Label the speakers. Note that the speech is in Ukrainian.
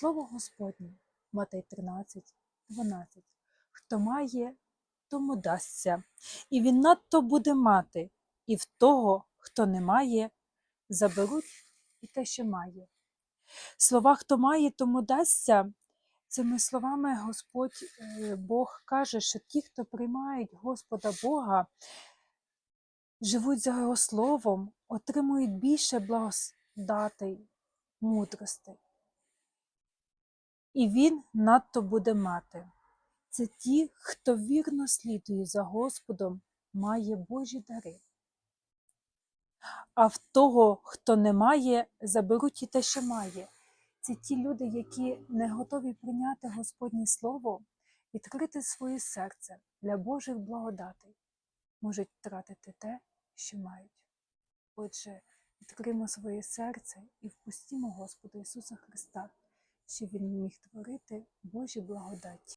Speaker 1: Слово Господнє, Матей 13, 12. Хто має, тому дасться, і він надто буде мати, і в того, хто не має, заберуть і те, що має. Слова хто має, тому дасться. Цими словами Господь е, Бог каже, що ті, хто приймають Господа Бога, живуть за Його словом, отримують більше благодатей, мудростей. І він надто буде мати. Це ті, хто вірно слідує за Господом, має Божі дари. А в того, хто не має, заберуть і те, що має. Це ті люди, які не готові прийняти Господнє Слово, відкрити своє серце для Божих благодатей, можуть втратити те, що мають. Отже, відкриємо своє серце і впустімо Господа Ісуса Христа, щоб Він міг творити Божі благодаті.